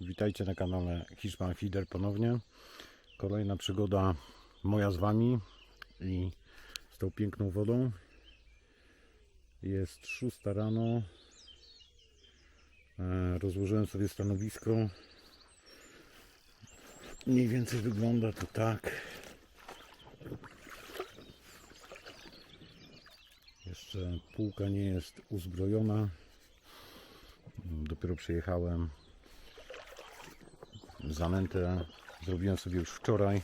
Witajcie na kanale Hiszpan Feeder ponownie. Kolejna przygoda moja z Wami i z tą piękną wodą. Jest 6 rano. E, Rozłożyłem sobie stanowisko. Mniej więcej wygląda to tak. Jeszcze półka nie jest uzbrojona. Dopiero przyjechałem. Zanętę zrobiłem sobie już wczoraj,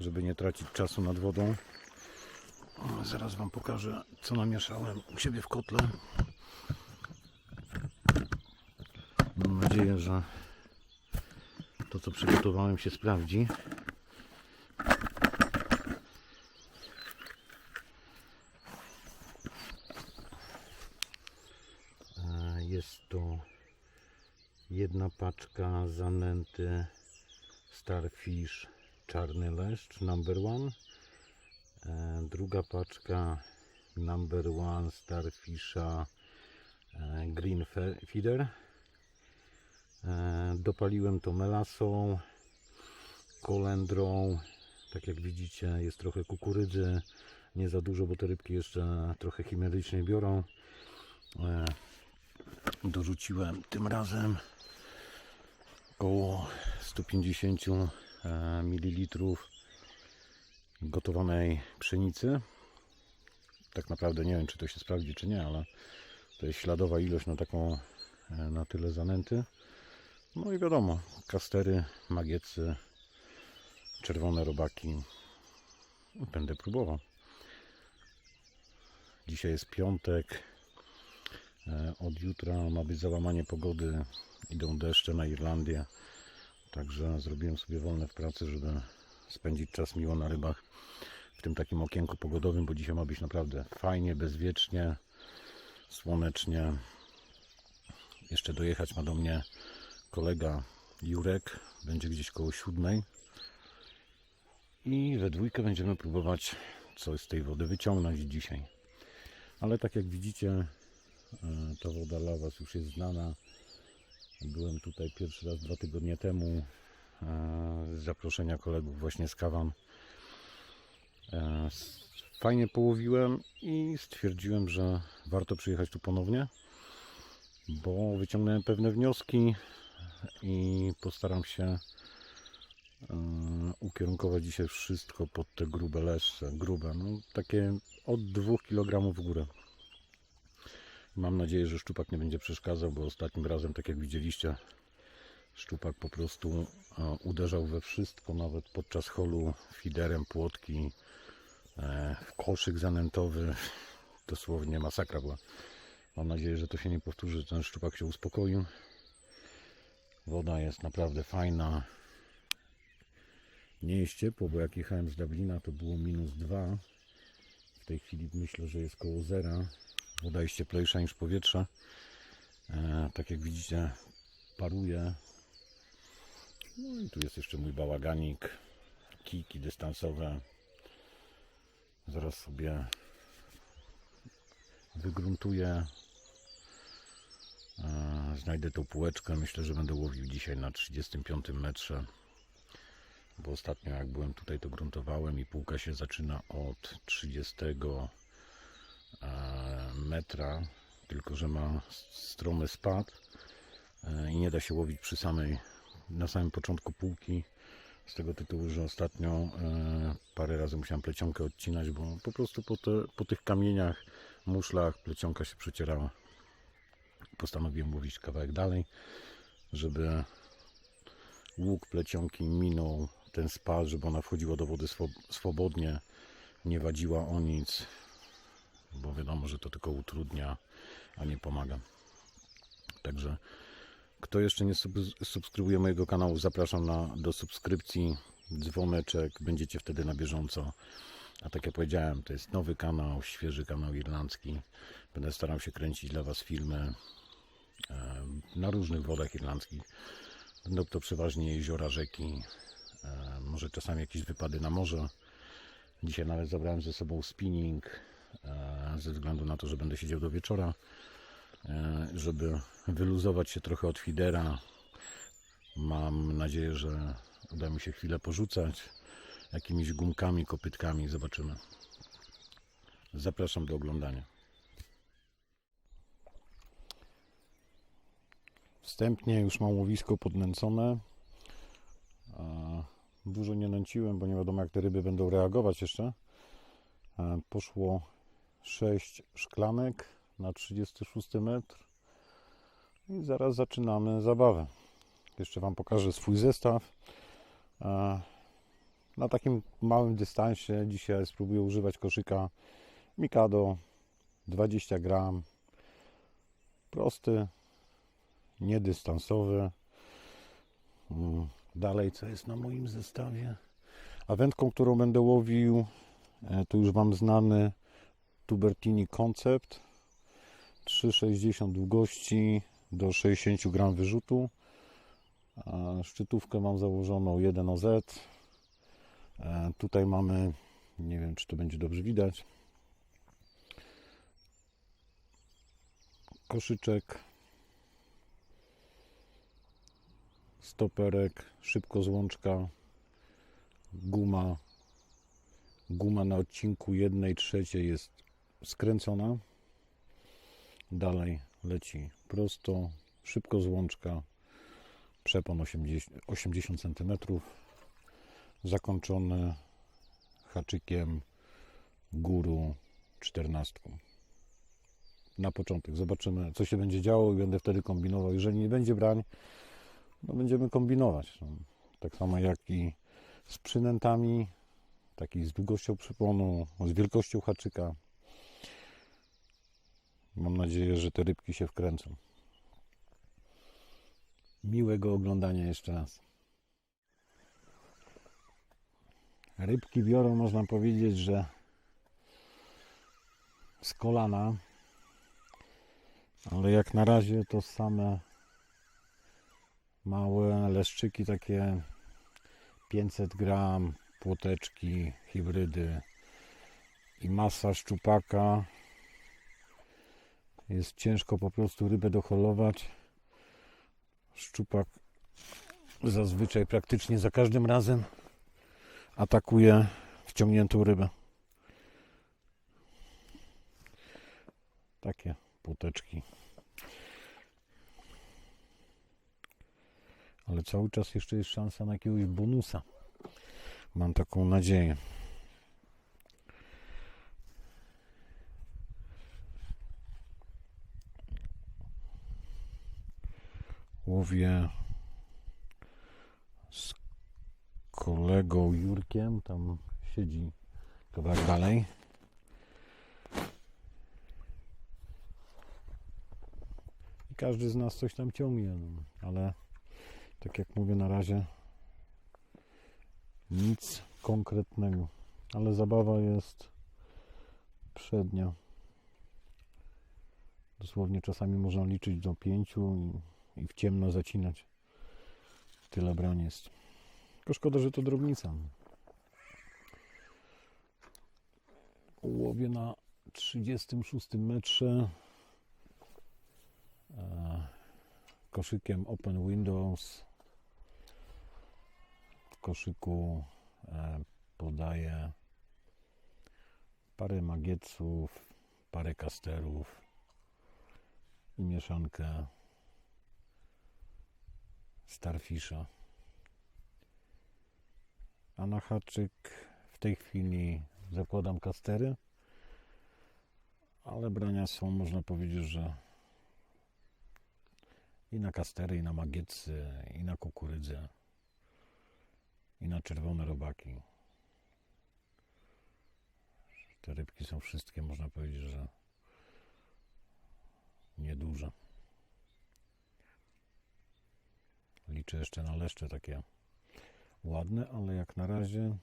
żeby nie tracić czasu nad wodą. Zaraz Wam pokażę, co namieszałem u siebie w kotle. Mam nadzieję, że to, co przygotowałem, się sprawdzi. E, Jest to jedna paczka zanęty Starfish Czarny Leszcz number one. E, Druga paczka number one Starfisha e, Green Fe- Feeder. E, Dopaliłem to melasą, kolendrą. Tak jak widzicie jest trochę kukurydzy. Nie za dużo, bo te rybki jeszcze trochę chimerycznie biorą. Dorzuciłem tym razem około 150 e, ml gotowanej pszenicy. Tak naprawdę nie wiem, czy to się sprawdzi, czy nie, ale to jest śladowa ilość na taką, e, na tyle zanęty. No i wiadomo, kastery, magiecy, czerwone robaki. Będę próbował. Dzisiaj jest piątek. E, Od jutra ma być załamanie pogody. Idą deszcze na Irlandię. Także zrobiłem sobie wolne w pracy, żeby spędzić czas miło na rybach w tym takim okienku pogodowym, bo dzisiaj ma być naprawdę fajnie, bezwiecznie, słonecznie. Jeszcze dojechać ma do mnie kolega Jurek. Będzie gdzieś koło siódmej. I we dwójkę będziemy próbować coś z tej wody wyciągnąć dzisiaj. Ale tak jak widzicie, e, ta woda dla Was już jest znana. Byłem tutaj pierwszy raz dwa tygodnie temu e, z zaproszenia kolegów właśnie z Kawan. E, Fajnie połowiłem i stwierdziłem, że warto przyjechać tu ponownie, bo wyciągnąłem pewne wnioski i postaram się e, ukierunkować dzisiaj wszystko pod te grube leszcze, grube, no takie od 2 kg w górę. Mam nadzieję, że szczupak nie będzie przeszkadzał, bo ostatnim razem, tak jak widzieliście, szczupak po prostu e, uderzał we wszystko, nawet podczas holu fiderem, płotki, e, w koszyk zanętowy. Dosłownie masakra była. Mam nadzieję, że to się nie powtórzy, ten szczupak się uspokoił. Woda jest naprawdę fajna. Nie jest ciepło, bo jak jechałem z Dublina, to było minus 2. W tej chwili myślę, że jest koło zera. Woda jest cieplejsza niż powietrze. E, tak jak widzicie, paruje. No i tu jest jeszcze mój bałaganik. Kijki dystansowe. Zaraz sobie wygruntuję. E, Znajdę tą półeczkę. Myślę, że będę łowił dzisiaj na 35 metrze. Bo ostatnio jak byłem tutaj to gruntowałem i półka się zaczyna od 30 e, metra, tylko że ma stromy spad e, i nie da się łowić przy samej, na samym początku półki. Z tego tytułu, że ostatnio e, parę razy musiałem plecionkę odcinać, bo po prostu po, te, po tych kamieniach, muszlach plecionka się przecierała. Postanowiłem łowić kawałek dalej, żeby łuk plecionki minął ten spad, żeby ona wchodziła do wody swo- swobodnie, nie wadziła o nic, bo wiadomo, że to tylko utrudnia, a nie pomaga. Także kto jeszcze nie sub- subskrybuje mojego kanału, zapraszam na, do subskrypcji, dzwoneczek, będziecie wtedy na bieżąco. A tak jak powiedziałem, to jest nowy kanał, świeży kanał irlandzki. Będę starał się kręcić dla Was filmy e, na różnych wodach irlandzkich. Będą to przeważnie jeziora, rzeki, e, może czasami jakieś wypady na morze. Dzisiaj nawet zabrałem ze sobą spinning, ze względu na to, że będę siedział do wieczora, e, żeby wyluzować się trochę od fidera. Mam nadzieję, że uda mi się chwilę porzucać jakimiś gumkami, kopytkami. Zobaczymy. Zapraszam do oglądania. Wstępnie już mam łowisko podnęcone. A Dużo nie nęciłem, bo nie wiadomo jak te ryby będą reagować jeszcze. E, Poszło 6 szklanek na 36 metr. I zaraz zaczynamy zabawę. Jeszcze Wam pokażę swój zestaw. E, Na takim małym dystansie dzisiaj spróbuję używać koszyka Mikado 20 gram. Prosty, niedystansowy. Mm, Dalej, co jest na moim zestawie? A wędką, którą będę łowił, e, to już Wam znany Tubertini Concept. 3,60 długości do 60 gram wyrzutu. Szczytówkę mam założoną 1 OZ. E, Tutaj mamy, nie wiem czy to będzie dobrze widać, koszyczek, stoperek, szybko złączka, guma. Guma na odcinku 1 trzeciej jest skręcona. Dalej leci prosto, szybko złączka, przepon 80, 80 cm, zakończone haczykiem guru 14. Na początek zobaczymy, co się będzie działo i będę wtedy kombinował. Jeżeli nie będzie brań, no będziemy kombinować. No, tak samo jak i z przynętami, tak i z długością przyponu, z wielkością haczyka. Mam nadzieję, że te rybki się wkręcą. Miłego oglądania jeszcze raz. Rybki biorą, można powiedzieć, że z kolana, ale jak na razie to same małe leszczyki takie 500 gram, płoteczki, hybrydy i masa szczupaka. Jest ciężko po prostu rybę doholować. Szczupak zazwyczaj praktycznie za każdym razem atakuje wciągniętą rybę. Takie płoteczki. ale cały czas jeszcze jest szansa na jakiegoś bonusa. Mam taką nadzieję. Łowię z kolegą Jurkiem, tam siedzi kawałek dalej. I każdy z nas coś tam ciągnie, no, ale tak jak mówię, na razie nic konkretnego, ale zabawa jest przednia. Dosłownie czasami można liczyć do pięciu i, i w ciemno zacinać. Tyle broń jest. Tylko szkoda, że to drobnica. Łowię na 36 metrze e, koszykiem Open Windows w koszyku e, podaję parę magieców, parę kasterów i mieszankę Starfisha. A na haczyk w tej chwili zakładam kastery, ale brania są, można powiedzieć, że i na kastery, i na magiecy, i na kukurydzę i na czerwone robaki. Te rybki są wszystkie, można powiedzieć, że nieduże. Liczę jeszcze na leszcze takie ładne, ale jak na razie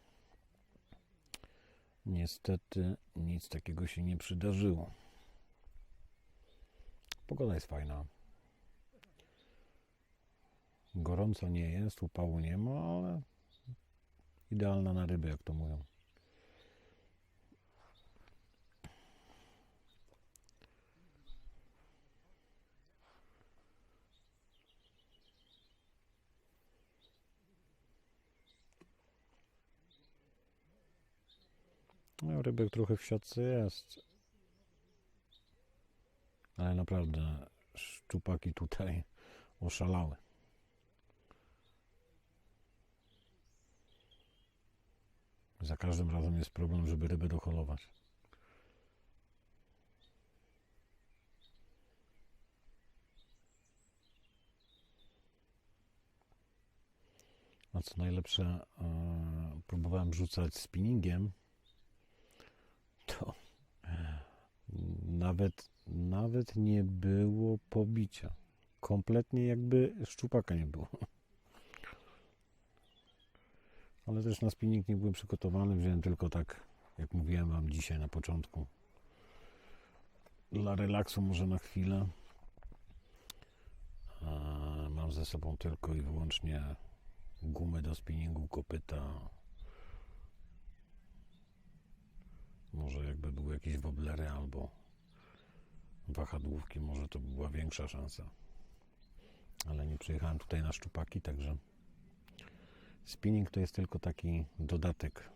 niestety nic takiego się nie przydarzyło. Pogoda jest fajna. Gorąco nie jest, upału nie ma, ale idealna na ryby, jak to mówią. No, rybek trochę w siatce jest. Ale naprawdę szczupaki tutaj oszalały. Za każdym razem jest problem, żeby rybę doholować. A co najlepsze, e, próbowałem rzucać spinningiem, to nawet, nawet nie było pobicia. Kompletnie jakby szczupaka nie było. Ale też na spinning nie byłem przygotowany, wziąłem tylko tak, jak mówiłem Wam dzisiaj na początku. Dla relaksu może na chwilę. E, Mam ze sobą tylko i wyłącznie gumę do spinningu, kopyta. Może jakby były jakieś woblery albo wahadłówki, może to by była większa szansa. Ale nie przyjechałem tutaj na szczupaki, także spinning to jest tylko taki dodatek.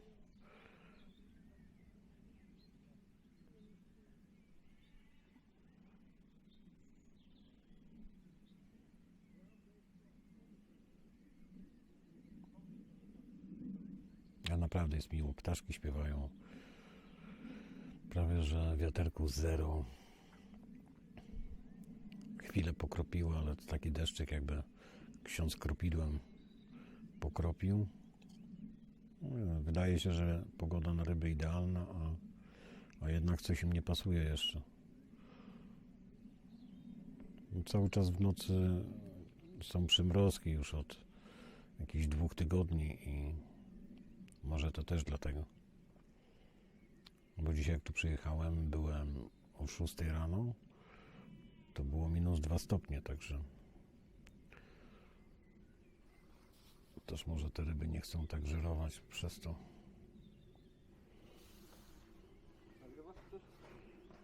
A naprawdę jest miło. Ptaszki śpiewają. Prawie, że wiaterku zero. Chwilę pokropiło, ale to taki deszczyk jakby ksiądz kropidłem pokropił. No, Wydaje się, że pogoda na ryby idealna, a, a jednak coś im nie pasuje jeszcze. Cały czas w nocy są przymrozki już od jakichś dwóch tygodni i może to też dlatego. Bo dzisiaj jak tu przyjechałem, byłem o 6 rano, to było minus 2 stopnie, także też może te ryby nie chcą tak żerować przez to.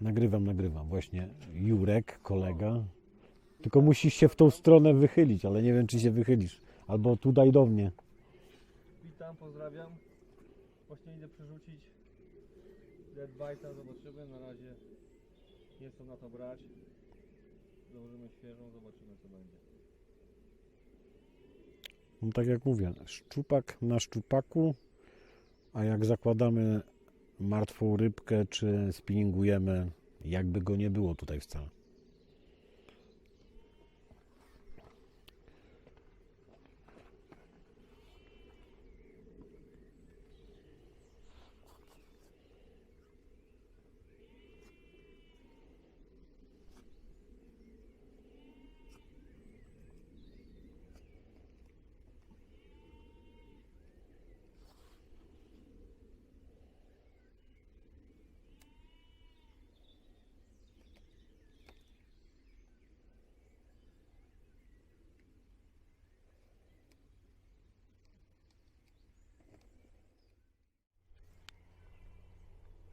Nagrywam, nagrywam. Właśnie Jurek, kolega. Tylko musisz się w tą stronę wychylić, ale nie wiem, czy się wychylisz. Albo tutaj do mnie. Witam, pozdrawiam. Właśnie idę przerzucić Dead Bite'a, zobaczymy. Na razie nie chcę na to brać. Założymy świeżą, zobaczymy co będzie. No tak jak mówię, szczupak na szczupaku, a jak zakładamy martwą rybkę, czy spinningujemy, jakby go nie było tutaj wcale.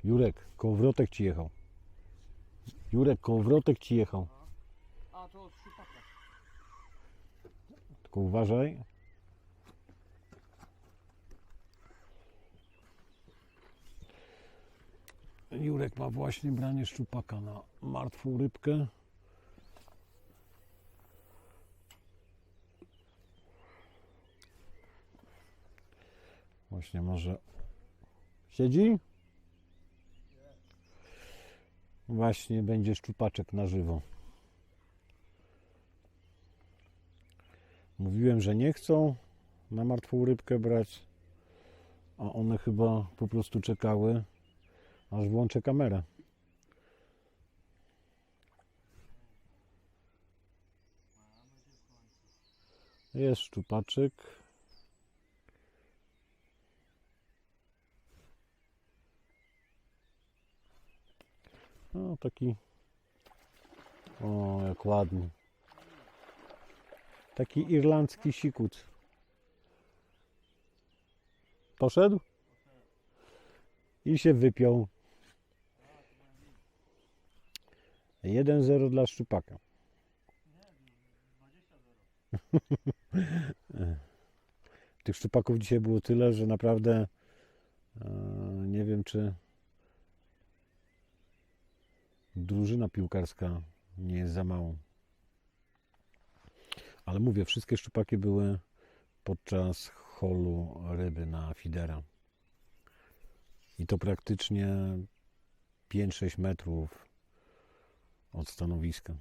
Jurek, kołowrotek ci jechał. Jurek, kołowrotek ci jechał. A, to od szupaka. Tylko uważaj. Jurek ma właśnie branie szczupaka na martwą rybkę. Właśnie może siedzi? Właśnie będzie szczupaczek na żywo. Mówiłem, że nie chcą na martwą rybkę brać, a one chyba po prostu czekały, aż włączę kamerę. Jest szczupaczek. No taki. O, jak ładny. Taki irlandzki sikut. Poszedł? I się wypiął. 1-0 dla szczupaka. Tych szczupaków dzisiaj było tyle, że naprawdę e, nie wiem, czy drużyna piłkarska nie jest za mało. Ale mówię, wszystkie szczupaki były podczas holu ryby na fidera. I to praktycznie 5-6 metrów od stanowiska.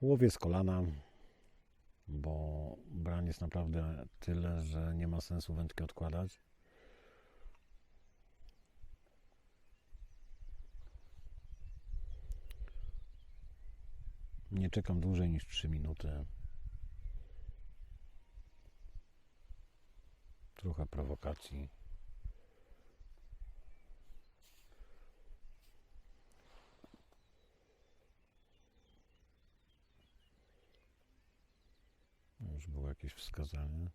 Łowię z kolana, bo bran jest naprawdę tyle, że nie ma sensu wędki odkładać. Nie czekam dłużej niż 3 minuty. Trochę prowokacji. Już było jakieś wskazanie.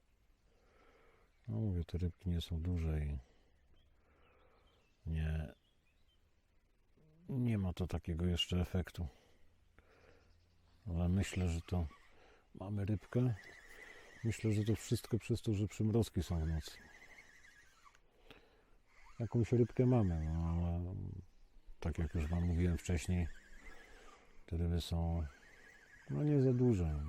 No mówię, te rybki nie są duże i nie, nie ma to takiego jeszcze efektu. Ale myślę, że to mamy rybkę. Myślę, że to wszystko przez to, że przymrozki są w nocy. Jakąś rybkę mamy, no ale tak jak już Wam mówiłem wcześniej, te ryby są no nie za duże.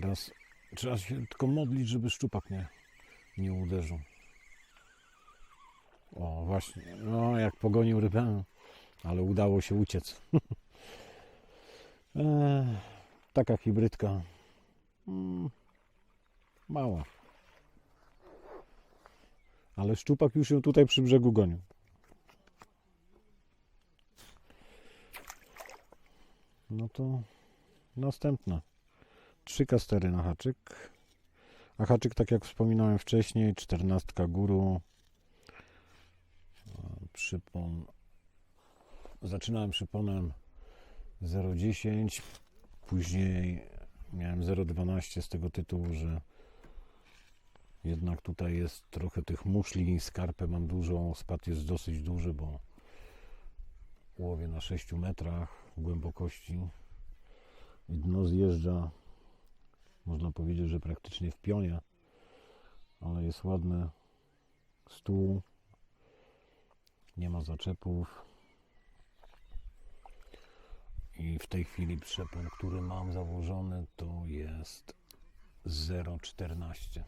Teraz trzeba się tylko modlić, żeby szczupak nie, nie uderzył. O, właśnie. No, jak pogonił rybę, ale udało się uciec. Eee, taka hybrydka. Mm, mała. Ale szczupak już ją tutaj przy brzegu gonił. No to następna. Trzy kastery na haczyk. A haczyk, tak jak wspominałem wcześniej, czternastka guru. Przypon. Zaczynałem przyponem 0,10. Później miałem 0,12 z tego tytułu, że jednak tutaj jest trochę tych muszli. Skarpę mam dużą, spad jest dosyć duży, bo łowię na 6 metrach głębokości dno zjeżdża można powiedzieć, że praktycznie w pionie, ale jest ładny stół, nie ma zaczepów i w tej chwili przepon, który mam założony to jest 0,14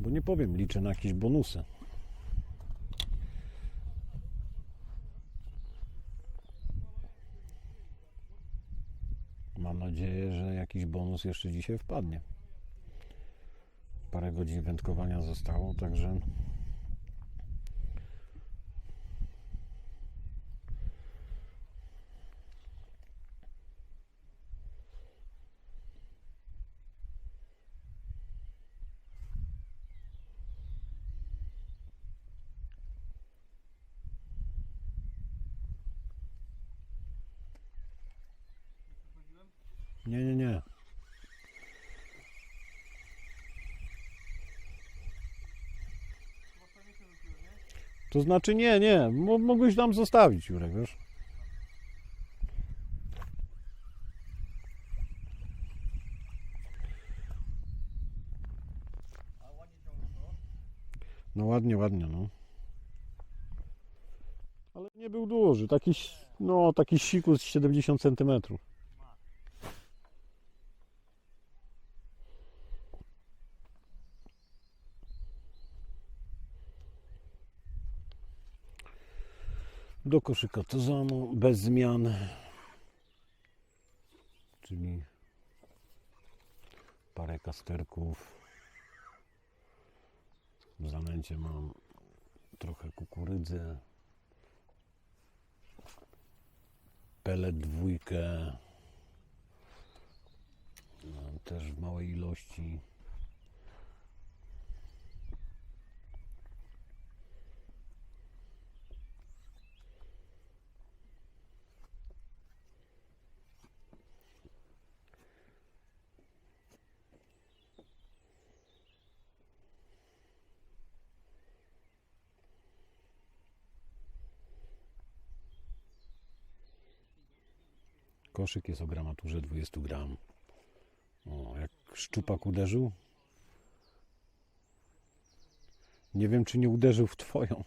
bo nie powiem, liczę na jakieś bonusy Mam nadzieję, że jakiś bonus jeszcze dzisiaj wpadnie. Parę godzin wędkowania zostało, także nie, nie, nie. To znaczy nie, nie. Mo- Mogłeś tam zostawić, Jurek, wiesz? No ładnie, ładnie, no. Ale nie był duży, taki, no taki sikus 70 cm. Do koszyka tozonu, bez zmian. Czyli parę kasterków. W zanęcie mam trochę kukurydzy. Pelet dwójkę. Też w małej ilości. Koszyk jest o gramaturze 20 gram. O, jak szczupak uderzył. Nie wiem, czy nie uderzył w twoją.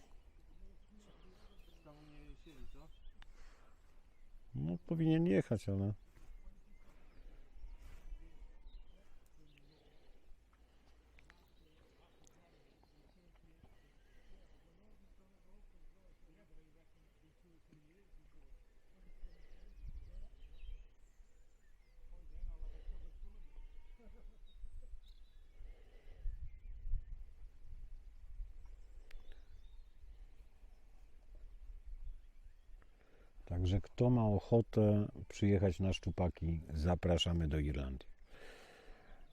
No, powinien jechać, ale... Także kto ma ochotę przyjechać na szczupaki, zapraszamy do Irlandii.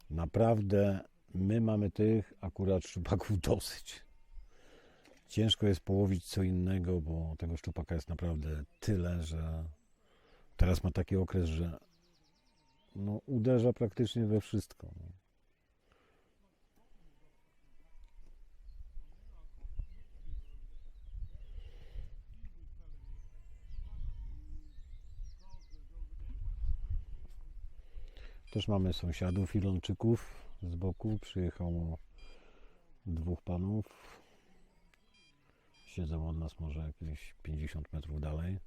Naprawdę my mamy tych akurat szczupaków dosyć. Ciężko jest połowić co innego, bo tego szczupaka jest naprawdę tyle, że teraz ma taki okres, że no, uderza praktycznie we wszystko. Też mamy sąsiadów Ilonczyków z boku. Przyjechało dwóch panów. Siedzą od nas może jakieś 50 metrów dalej.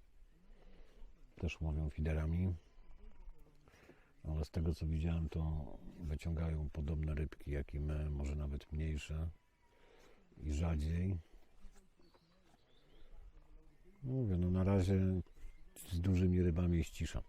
Też łowią fiderami. Ale z tego co widziałem, to wyciągają podobne rybki jak i my, może nawet mniejsze i rzadziej. Mówię, no na razie z dużymi rybami jest cisza.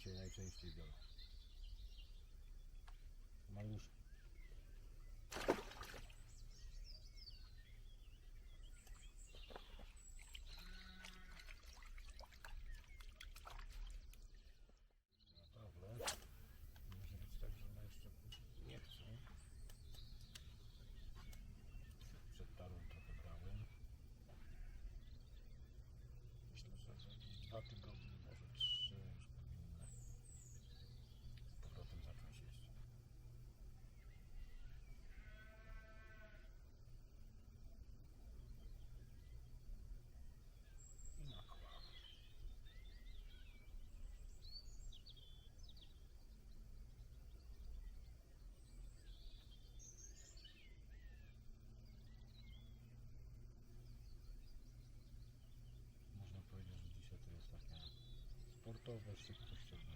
Takie dzisiaj najczęściej biorę. тоже шибко, чтобы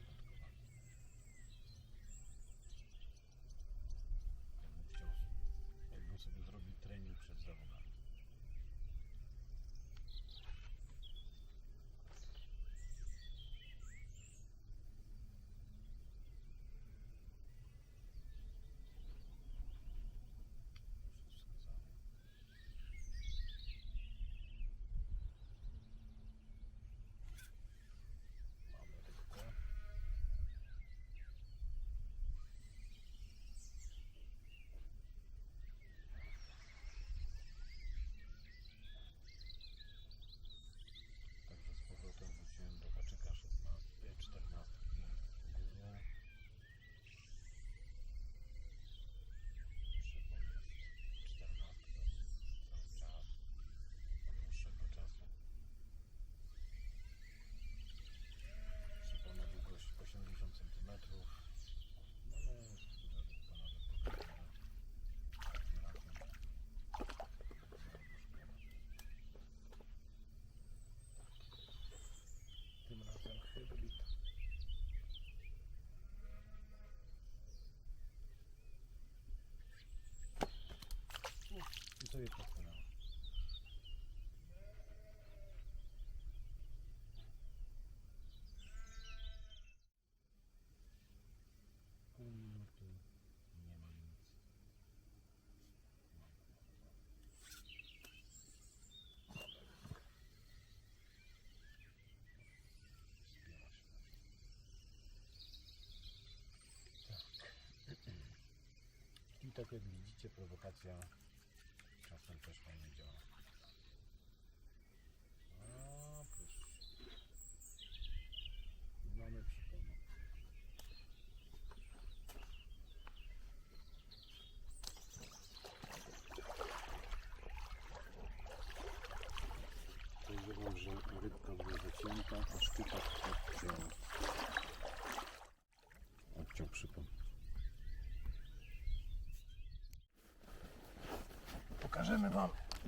Je popłynęło. Pół minuty, nie ma nic. Zbiera się. Tak. I tak jak widzicie, prowokacja czasem też fajnie działa.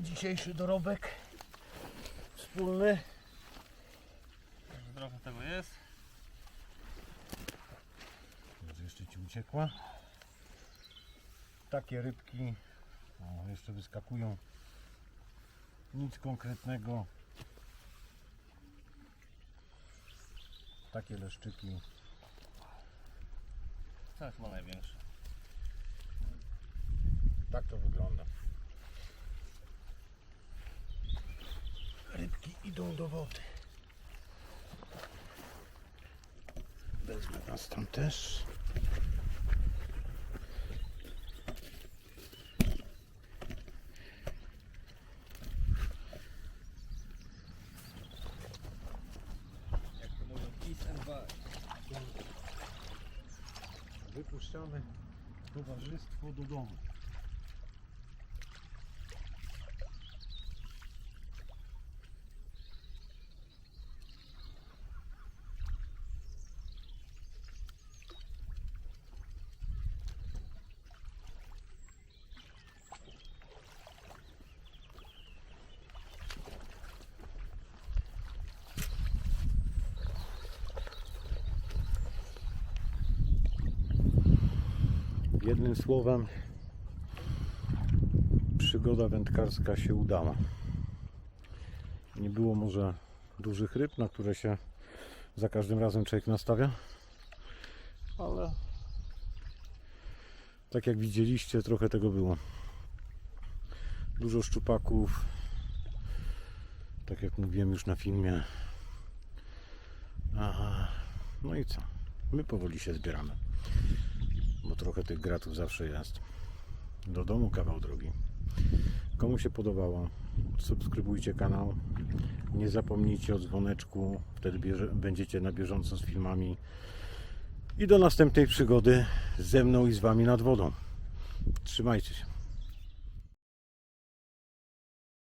Dzisiejszy dorobek wspólny. Także trochę tego jest. Może jeszcze Ci uciekła. Takie rybki o, jeszcze wyskakują. Nic konkretnego. Takie leszczyki. To chyba największy. Tak to wygląda. Rybki idą do wody. Wezmę Was tam też. Jak to mówią, kiss and bite. Wypuszczamy towarzystwo do domu. Jednym słowem, przygoda wędkarska się udała. Nie było może dużych ryb, na które się za każdym razem człowiek nastawia, ale tak jak widzieliście, trochę tego było. Dużo szczupaków, tak jak mówiłem już na filmie. Aha. No i co? My powoli się zbieramy bo trochę tych gratów zawsze jest. Do domu kawał drogi. Komu się podobało, subskrybujcie kanał. Nie zapomnijcie o dzwoneczku, wtedy bierze, będziecie na bieżąco z filmami. I do następnej przygody ze mną i z Wami nad wodą. Trzymajcie się.